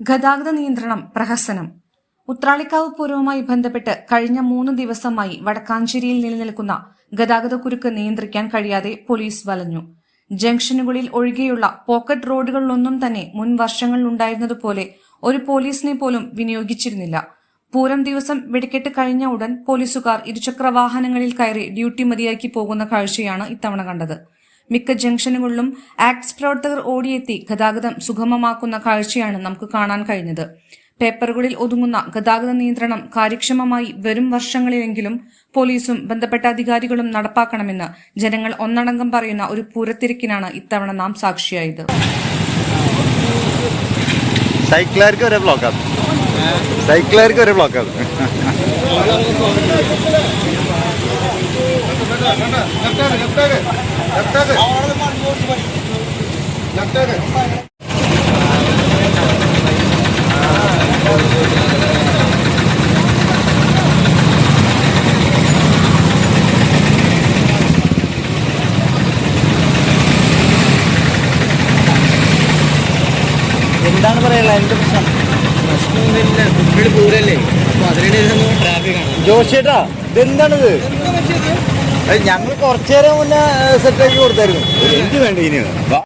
ഗതാഗത നിയന്ത്രണം പ്രഹസനം. ഉത്രാളിക്കാവ് പൂരവുമായി ബന്ധപ്പെട്ട് കഴിഞ്ഞ മൂന്ന് ദിവസമായി വടക്കാഞ്ചേരിയിൽ നിലനിൽക്കുന്ന ഗതാഗതക്കുരുക്ക് നിയന്ത്രിക്കാൻ കഴിയാതെ പോലീസ് വലഞ്ഞു. ജംഗ്ഷനുകളിൽ ഒഴികെയുള്ള പോക്കറ്റ് റോഡുകളിലൊന്നും തന്നെ മുൻ വർഷങ്ങളിൽ വർഷങ്ങളിലുണ്ടായിരുന്നതുപോലെ ഒരു പോലീസിനെ പോലും വിനിയോഗിച്ചിരുന്നില്ല. പൂരം ദിവസം വെടിക്കെട്ട് കഴിഞ്ഞ ഉടൻ പോലീസുകാർ ഇരുചക്ര വാഹനങ്ങളിൽ കയറി ഡ്യൂട്ടി മതിയാക്കി പോകുന്ന കാഴ്ചയാണ് ഇത്തവണ കണ്ടത്. മിക്ക ജംഗ്ഷനുകളിലും ആക്ട്സ് പ്രവർത്തകർ ഓടിയെത്തി ഗതാഗതം സുഗമമാക്കുന്ന കാഴ്ചയാണ് നമുക്ക് കാണാൻ കഴിഞ്ഞത്. പേപ്പറുകളിൽ ഒതുങ്ങുന്ന ഗതാഗത നിയന്ത്രണം കാര്യക്ഷമമായി വരും വർഷങ്ങളിലെങ്കിലും പോലീസും ബന്ധപ്പെട്ട അധികാരികളും നടപ്പാക്കണമെന്ന് ജനങ്ങൾ ഒന്നടങ്കം പറയുന്ന ഒരു പൂരത്തിരക്കിനാണ് ഇത്തവണ നാം സാക്ഷിയായത്. സൈക്കിളുകാർക്ക് ഒരേ ബ്ലോക്കാണ് സൈക്കിളുകാർക്ക് ഒരേ ബ്ലോക്കാണ് എന്താണ് പറയാനുള്ള അതിന്റെ പ്രശ്നം? കുട്ടിയുടെ പൂരല്ലേ അപ്പൊ അതിനിടയിൽ ട്രാഫിക് ആണ് ജോഷിയേട്ടാ ഇതെന്താണിത്? ഞങ്ങൾ കുറച്ചു നേരം മുന്നേ സെറ്റാക്കി കൊടുത്തായിരുന്നു. എനിക്ക് വേണ്ടി ഇനി